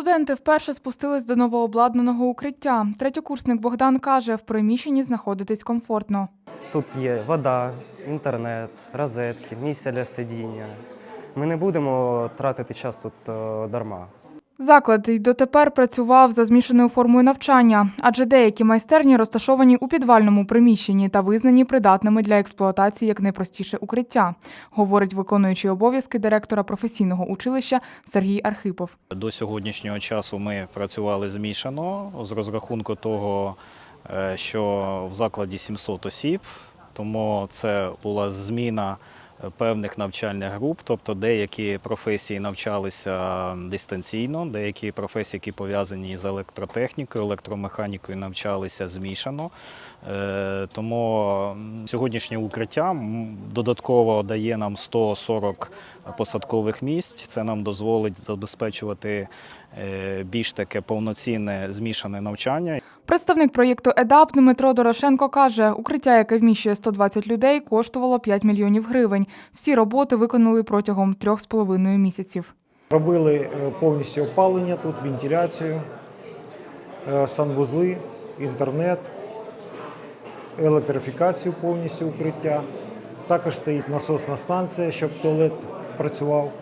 Студенти вперше спустились до новообладнаного укриття. Третьокурсник Богдан каже, в приміщенні знаходитись комфортно. Тут є вода, інтернет, розетки, місця для сидіння. Ми не будемо тратити час тут е, дарма. Заклад й дотепер працював за змішаною формою навчання, адже деякі майстерні розташовані у підвальному приміщенні та визнані придатними для експлуатації як найпростіше укриття, говорить виконуючий обов'язки директора професійного училища Сергій Архипов. До сьогоднішнього часу ми працювали змішано з розрахунку того, е, що в закладі 700 осіб, тому це була зміна певних навчальних груп, тобто деякі професії навчалися дистанційно, деякі професії, які пов'язані з електротехнікою, електромеханікою, навчалися змішано. Е, Тому сьогоднішнє укриття додатково дає нам 140 посадкових місць. Це нам дозволить забезпечувати е, більш таке повноцінне змішане навчання. Представник проєкту ЕДАП Дмитро Дорошенко каже, укриття, яке вміщує 120 людей, коштувало 5 мільйонів гривень. Всі роботи виконали протягом трьох з половиною місяців. Робили е, повністю опалення тут, вентиляцію, е, санвузли, інтернет, електрифікацію повністю укриття. Також стоїть насосна станція, щоб туалет працював.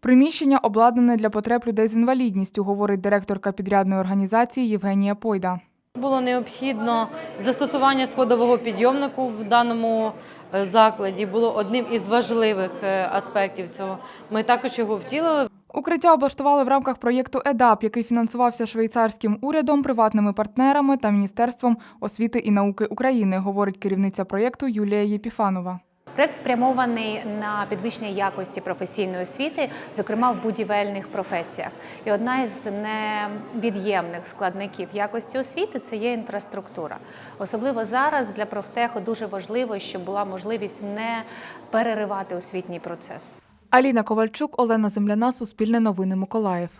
Приміщення обладнане для потреб людей з інвалідністю, говорить директорка підрядної організації Євгенія Пойда. Було необхідно застосування сходового підйомнику в даному е, закладі. Було одним із важливих е, аспектів цього. Ми також його втілили. Укриття облаштували в рамках проєкту ЕДАП, який фінансувався швейцарським урядом, приватними партнерами та Міністерством освіти і науки України, говорить керівниця проєкту Юлія Єпіфанова. Проект спрямований на підвищення якості професійної освіти, зокрема в будівельних професіях. І одна із невід'ємних складників якості освіти це є інфраструктура. Особливо зараз для профтеху дуже важливо, щоб була можливість не переривати освітній процес. Аліна Ковальчук, Олена Земляна, Суспільне новини Миколаїв.